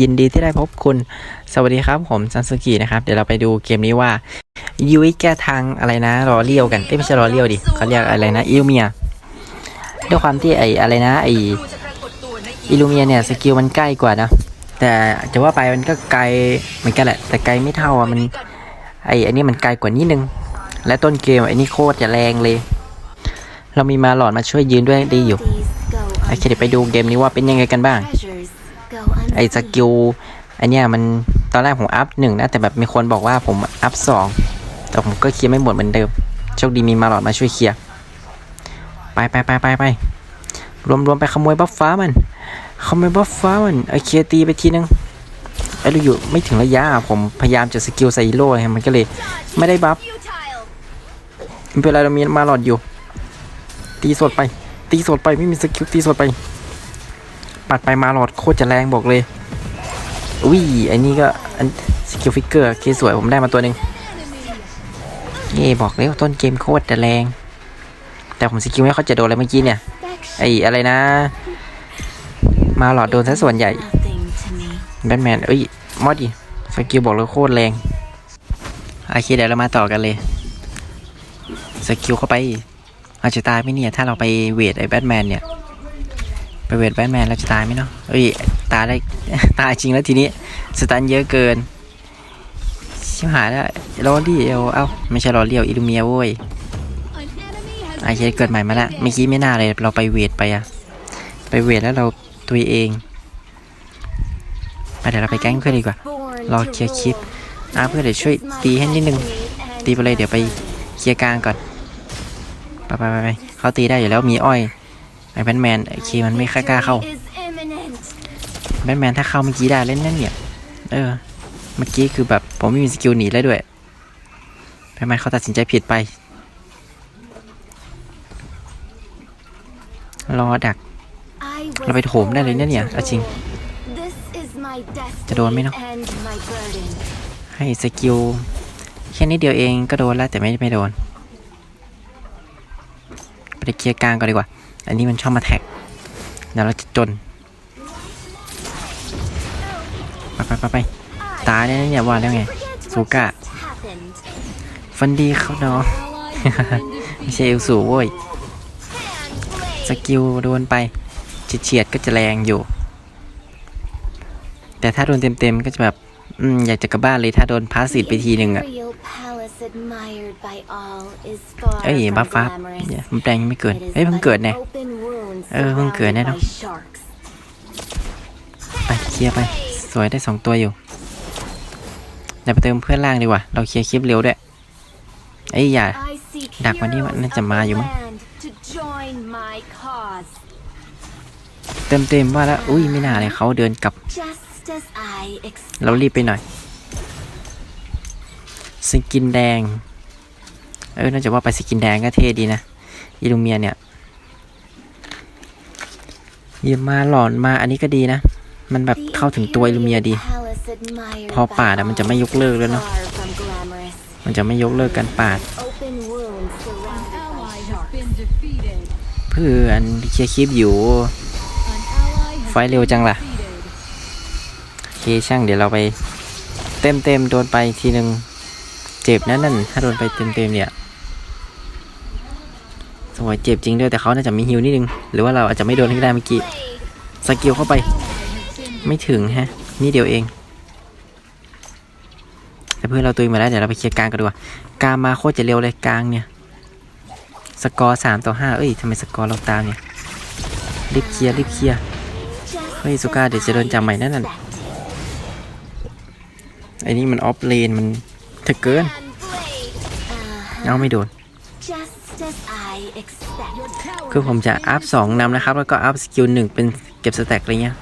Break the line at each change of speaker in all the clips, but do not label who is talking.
ยินดีที่ได้พบคุณ สวัสดีครับผมซันสุกินะครับ เดี๋ยวเราไปดูเกมนี้ว่ายุ้ยแก้ทางอะไรนะรอเลี้ยวกันเอ้ไม่ใช่รอเลี้ยวดิเขาเรียกอะไรนะอิลูเมียด้วยความที่ไออะไรนะไออิลูเมียเนี่ยสกิลมันใกล้กว่านะ แต่จะว่าไปมันก็ไกลเหมือนกันแหละ แต่ไกลไม่เท่าอะมันไออันนี้มันไกลกว่านิดนึง และต้นเกมไอ้นี่โคตรจะแรงเลย เรามีมาหลอดมาช่วยยืนด้วยดีอยู่โอเคเดี๋ยวไปดูเกมนี้ว่าเป็นยังไงกันบ้าง ไอสกิลไอเนี้ยมันตอนแรกผมอัพหนึ่งนะ แต่แบบมีคนบอกว่าผมอัพสองแต่ผมก็เคลียร์ไม่หมดเหมือนเดิม โชคดีมีมาหลอดมาช่วยเคลียร์ ไปไปไปไปไปรวมรวมไปขโมยบัฟฟ้ามัน ขโมยบัฟฟ้ามันไอเคลียร์ตีไปทีนึงไอเราอยู่ไม่ถึงระยะผมพยายามจะสกิลใส่ฮีโร่ไงมันก็เลยไม่ได้บัฟไม่เป็นไรเรามีมาหลอดอยู่ ตีสดไป ตีสดไปไม่มีสกิลตีสดไป ปัดไปมาหลอดโคตรจะแรงบอกเลยอุ้ยไอ้นี่ก็อันสกิลฟิกเกอร์เคสวยผมได้มาตัวหนึ่งเย่บอกเลยว่าต้นเกมโคตรจะแรง แต่ผมสกิลไม่ค่อยจะโดนเลยเมื่อกี้เนี่ยไอ้อะไรนะ มาหลอดโดนซะส่วนใหญ่แบทแมนเอ้ยมอดดิสกิลบอกเลยโคตรแรงโอเคเดี๋ยวเรามาต่อกันเลยสกิลเข้าไปอาจจะตายไหมเนี่ยถ้าเราไปเวทไอ้แบทแมนเนี่ย ไปเวทแบทแมนเราจะตายไหมเนาะเอ้ยตายได้ตายจริงแล้วทีนี้สตันเยอะเกินชิบหายแล้วรอเดียวเอ้าไม่ใช่รอเลียวอิลูเมียโว้ยไอเคเกิดใหม่มาแล้วเมื่อกี้ไม่น่าเลยเราไปเวทไปอะไปเวทแล้วเราตัวเองไปเดี๋ยวเราไปแก๊งเพื่อนดีกว่า รอเคลียร์คลิปอะเพื่อนเดี๋ยวช่วยตีให้นิดนึง ตีไปเลยเดี๋ยวไปเคลียร์กลางก่อน ไปไปไปเขาตีได้อยู่แล้วมีอ้อย ไอแบทแมนไอเคมันไม่ค่อยกล้าเข้าแบทแมนถ้าเข้าเมื่อกี้ได้เล่นนั่นเนี่ยเออ เมื่อกี้คือแบบผมไม่มีสกิลหนีแล้วด้วยแบทแมนเขาตัดสินใจผิดไป รอดัก
เราไปโถมได้เลยเนี่ยเนี่ยจริง
จะโดนไหมเนอะให้สกิลแค่นิดเดียวเองก็โดนแล้วแต่ไม่ไม่โดน ไปเคลียร์กลางก่อนดีกว่า อันนี้มันชอบมาแท็กเดี๋ยวเราจะจน ไปไปไปไปตายแน่ๆเนี่ยว่าแล้วไงซูกะฟันดีเขาเนาะไม่ใช่เอลสูโว้ยสกิลโดนไปเฉียดก็จะแรงอยู่ แต่ถ้าโดนเต็มๆก็จะแบบ อืม อยากจะกลับบ้านเลยถ้าโดนพาสซีฟไปทีหนึ่งอะ
เอ้ยบัฟฟ้าเนี่ยมันแปลงยังไม่เกิดเอ้ยเพิ่งเกิดแน่เออเพิ่งเกิดแน่เนาะ
ไปเคลียร์ไป สวยได้สองตัวอยู่เดี๋ยวไปเติมเพื่อนล่างดีกว่า เราเคลียร์คลิปเร็วด้วยเอ้ยอย่า
ดักวันนี้มันน่าจะมาอยู่มั้ง
เต็มเต็มๆว่าแล้วอุ้ยไม่น่าเลยเขาเดินกลับ เรารีบไปหน่อย สกินแดง เออน่าจะว่าไปสกินแดงก็เท่ดีนะอิลูเมียเนี่ยยิบมาหลอนมาอันนี้ก็ดีนะ มันแบบเข้าถึงตัวอิลูเมียดี พอปาดอะมันจะไม่ยกเลิกแล้วเนาะมันจะไม่ยกเลิกการปาด เพื่อนเคลียร์คลิปอยู่ ไฟเร็วจังล่ะโอเคช่างเดี๋ยวเราไปเต็มเต็มโดนไปทีหนึ่ง เจ็บนะนั่นถ้าโดนไปเต็มเต็มๆเนี่ยสวยเจ็บจริงด้วยแต่เขาน่าจะมีฮิวนิดนึง หรือว่าเราอาจจะไม่โดนก็ได้เมื่อกี้สกิลเข้าไป ไม่ถึงฮะ นี่เดียวเองแต่เพื่อนเราตุยมาแล้วเดี๋ยวเราไปเคลียร์กลางกันดีกว่ากลางมาโคตรจะเร็วเลยกลางเนี่ย สกอร์สามต่อห้าเอ้ยทำไมสกอร์เราตามเนี่ยรีบเคลียร์รีบเคลียร์เฮ้ยสุก้าเดี๋ยวจะโดนจับใหม่นั่นน่ะไอ้นี่มันออฟเลนมัน ถึกเกิน เอาไม่โดน คือผมจะอัพสองนำนะครับ แล้วก็อัพสกิลหนึ่งเป็นเก็บสแต็กอะไรเงี้ย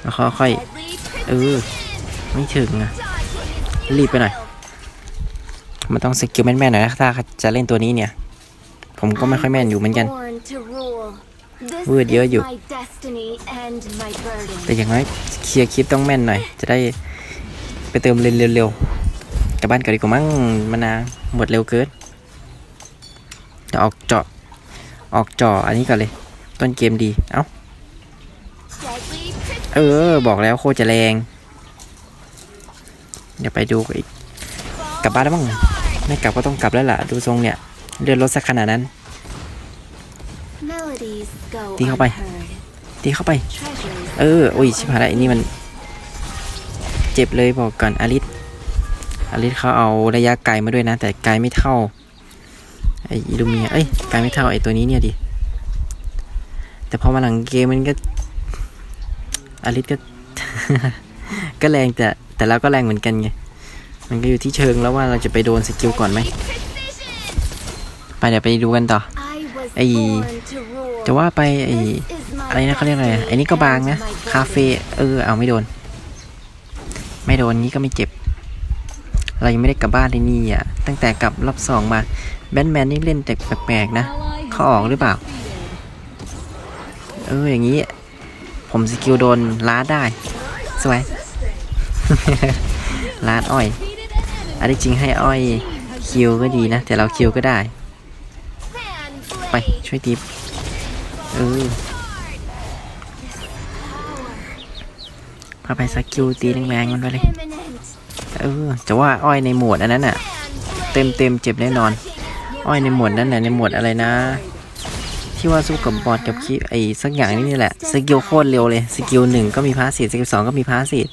แล้วค่อยๆเออ ไม่ถึงอะรีบไปหน่อย มันต้องสกิลแม่นๆหน่อยนะถ้าจะเล่นตัวนี้เนี่ย ผมก็ไม่ค่อยแม่นอยู่เหมือนกัน
วืดเยอะอยู่
แต่อย่างน้อยเคลียร์คลิปต้องแม่นหน่อย จะได้ไปเติมเร็วๆ กลับบ้านก่อนดีกว่ามั้งมานาวหมดเร็วเกินเดี๋ยวออกเจาะออกจออันนี้ก่อนเลย ต้นเกมดีเอ้าเออ บอกแล้วโคจะแรง เดี๋ยวไปดูอีก กลับบ้านแล้วมั้งไม่กลับก็ต้องกลับแล้วล่ะ ดูทรงเนี่ย เลื่อนรถสักขนาดนั้น ตีเข้าไป ตีเข้าไป เออ โอ้ย ชิบหายแล้วอ้นี่มัน เจ็บเลยบอกก่อนอลิส อลิสเขาเอาระยะไกลมาด้วยนะ แต่ไกลไม่เท่าไออิลูเมียเอ้ยไกลไม่เท่าไอตัวนี้เนี่ยดิ แต่พอมาหลังเกมมันก็อลิสก็ ก็แรงแต่แต่เราก็แรงเหมือนกันไง มันก็อยู่ที่เชิงแล้วว่าเราจะไปโดนสกิลก่อนไหมไปเดี๋ยวไปดูกันต่อ
ไอ้
จะว่าไปไออะไรนะเขาเรียกอะไรไอ้นี่ก็บางนะ คาเฟ่เออเอาไม่โดน ไม่โดนนี้ก็ไม่เจ็บ เรายังไม่ได้กลับบ้านเลยนี่อะตั้งแต่กลับรอบสองมาแบทแมนนี่เล่นแต่แปลกๆนะเขาออกหรือเปล่า เอออย่างนี้ ผมสกิลโดนล้าได้สวยล้าอ้อย อันที่จริงให้อ้อยคิวก็ดีนะ แต่เราคิวก็ได้ ไปช่วยตีเออพาไปสกิลตีแรงๆมันไปเลย เออจะว่าอ้อยในหมวดอันนั้นน่ะ เต็มเต็มเจ็บแน่นอน อ้อยในหมวดนั้นน่ะในหมวดอะไรนะ ที่ว่าสู้กับบอสกับคิไอ้สักอย่างนี้นี่แหละสกิลโคตรเร็วเลยสกิลหนึ่งก็มีพาสซีฟสกิลสองก็มีพาสซีฟ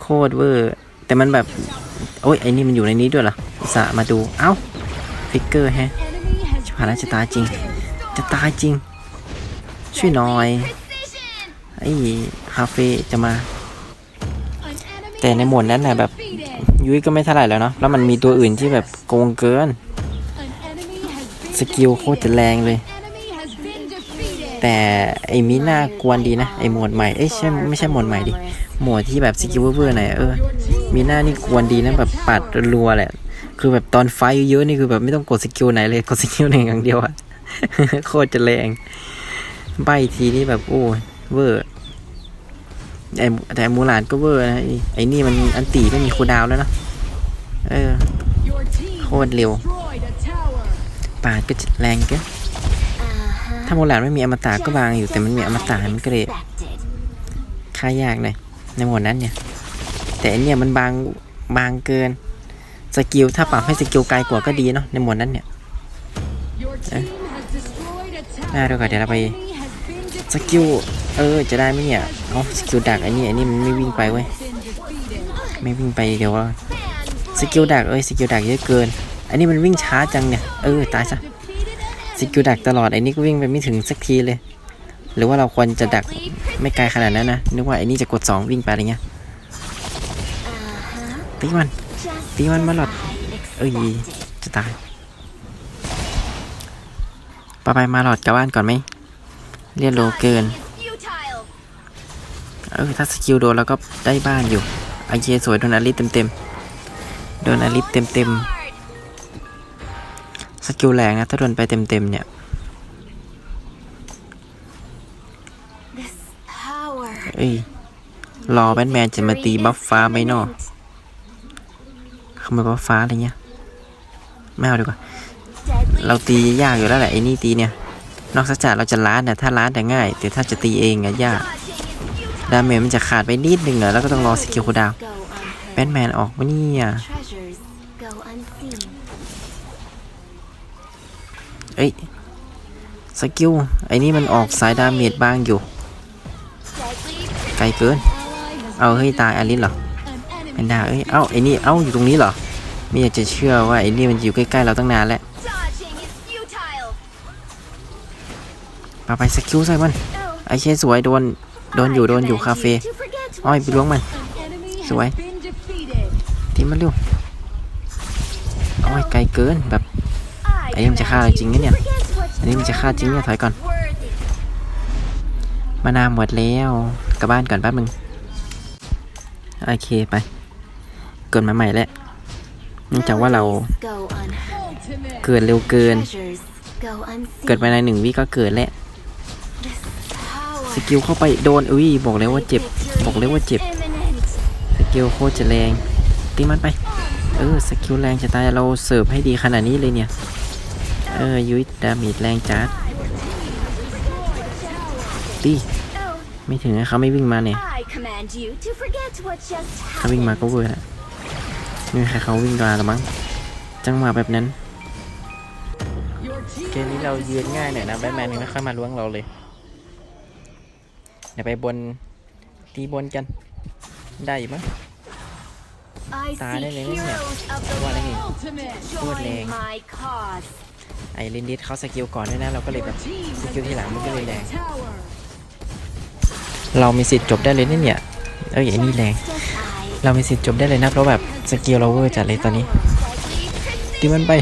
โคตรเวอร์แต่มันแบบโอ้ยไอ้นี่มันอยู่ในนี้ด้วยเหรอส่าห์มาดูเอ้าฟิกเกอร์แฮะชิบหายแล้วจะตายจริง จะตายจริง ช่วยหน่อยไอ้คาเฟ่จะมา แต่ในหมวดนั้นนะแบบยุ้ยก็ไม่เท่าไหร่แล้วเนาะแล้วมันมีตัวอื่นที่แบบโกงเกิน สกิลโคตรจะแรงเลย แต่ไอ้มิน่ากวนดีนะไอ้หมวดใหม่เอ้ยใช่ไม่ใช่หมวดใหม่ดิหมวดที่แบบสกิลเวอร์ๆหน่อยเออมีหน้านี่กวนดีนะแบบปัดรัวแหละ คือแบบตอนไฟเยอะๆนี่คือแบบไม่ต้องกดสกิลไหนเลยกดสกิลหนึ่งอย่างเดียวอะโคตรจะแรงใบทีนี่แบบโอ้เวอร์ ไอ้แต่มูหลานก็เวอร์นะไอ้ไอ้นี่มันอันตีไม่มีคูลดาวน์แล้วเนอะเออโคตรเร็วปาดก็แรงเกินถ้ามูหลานไม่มีอมตะก็บางอยู่แต่มันมีอมตะมันก็เลยค่ายากหน่อยในหมวดนั้นเนี่ย แต่อันเนี่ยมันบางบางเกินสกิลถ้าปรับให้สกิลไกลกว่าก็ดีเนาะในหมวดนั้นเนี่ยน่าดูก่อนเดี๋ยวเราไปสกิล เออ จะได้ไหมเนี่ยเอาสกิลดักไอ้นี่ไอ้นี่มันไม่วิ่งไปเว้ย ไม่วิ่งไปเดี๋ยวว่าสกิลดักเอ้ยสกิลดักเยอะเกิน อันนี้มันวิ่งช้าจังเนี่ย เออตายซะ สกิลดักตลอดไอ้นี่ก็วิ่งไปไม่ถึงสักทีเลย หรือว่าเราควรจะดักไม่ไกลขนาดนั้นนะ นึกว่าไอ้นี่จะกดสองวิ่งไปอะไรเงี้ย ตีมัน ตีมันมาหลอด เอ้ย จะตายไปไปมาหลอดกลับบ้านก่อนไหมเรียนโลเกิน เออถ้าสกิลโดนแล้วก็ได้บ้านอยู่ไอเจสวยโดนอลิสเต็มเต็มๆโดนอลิสเต็มเต็มๆสกิลแรงนะถ้าโดนไปเต็มเต็มๆเนี่ยเอ้ยรอแบทแมนจะมาตีบัฟฟ้าไหมเนอะขโมยบัฟฟ้าอะไรเงี้ยไม่เอาดีกว่า เราตียากอยู่แล้วแหละไอ้นี่ตีเนี่ย นอกจากเราจะล้านนะถ้าล้านแต่ง่าย แต่ถ้าจะตีเองอะยาก ดาเมจมันจะขาดไปนิดนึงอะแล้วก็ต้องรอสกิลคูดาวแบทแมนออกมาเนี่ยเอ้ยสกิลไอ้นี่มันออกสายดาเมจบางอยู่ ไกลเกิน เอาเฮ้ยตายอลิสเหรอเป็นดาเอ้ยเอ้าไอ้นี่เอ้าอยู่ตรงนี้เหรอไม่อยากจะเชื่อว่าไอ้นี่มันอยู่ใกล้ๆเราตั้งนานแล้วไปไปสกิลใส่มันไอ้เชสวยโดน โดนอยู่โดนอยู่คาเฟ่อ้อยไปล้วงมัน สวยทีมันเร็วอ้อยไกลเกินแบบ
ไอ้นี่มันจะฆ่าเราจริงเนี่ย
อันนี้มันจะฆ่าจริงเนี่ยถอยก่อนมานาวหมดแล้วกลับบ้านก่อนแป๊บนึงโอเคไปเกิดมาใหม่แล้วเนื่องจากว่าเราเกิดเร็วเกิน เกิดภายในหนึ่งวิก็เกิดแล้ว สกิลเข้าไปโดนอุ้ยบอกแล้วว่าเจ็บบอกแล้วว่าเจ็บสกิลโคตรจะแรงตีมันไปเออสกิลแรงจะตายเราเสิร์ฟให้ดีขนาดนี้เลยเนี่ยเออยุ้ยดาเมจแรงจัดตีไม่ถึงนะเขาไม่วิ่งมาเนี่ยถ้าวิ่งมาก็เวอร์ละไม่ใครเขาวิ่งมาหรือมั้งจังหวะแบบนั้นเกมนี้เรายืนง่ายหน่อยนะแบทแมนยังไม่ค่อยมาล้วงเราเลย เดี๋ยวไปบนตีบนกัน ได้อยู่มั้งตายได้เลยเนี่ยว่าอะไรนี่พูดแรงไอ้ลินดิสเขาสกิลก่อนด้วยนะ เราก็เลยแบบสกิลที่หลังมันก็เลยแรงเรามีสิทธิ์จบได้เลยนี่เนี่ยเอ้ยไอ้นี่แรงเรามีสิทธิ์จบได้เลยนะเพราะแบบสกิลเราเวอร์จัดเลยตอนนี้ตีมันไป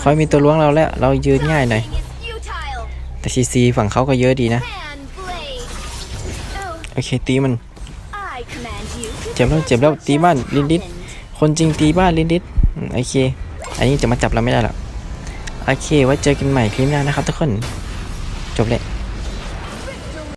คอยมีตัวล้วงเราแล้ว เรายืนง่ายหน่อยแต่ซีซีฝั่งเขาก็เยอะดีนะ โอเคตีมัน เจ็บแล้วเจ็บแล้วตีบ้านลินดิสคนจริงตีบ้านลินดิสอืมโอเค อันนี้จะมาจับเราไม่ได้หรอกโอเคไว้เจอกันใหม่คลิปหน้านะครับทุกคน จบเลย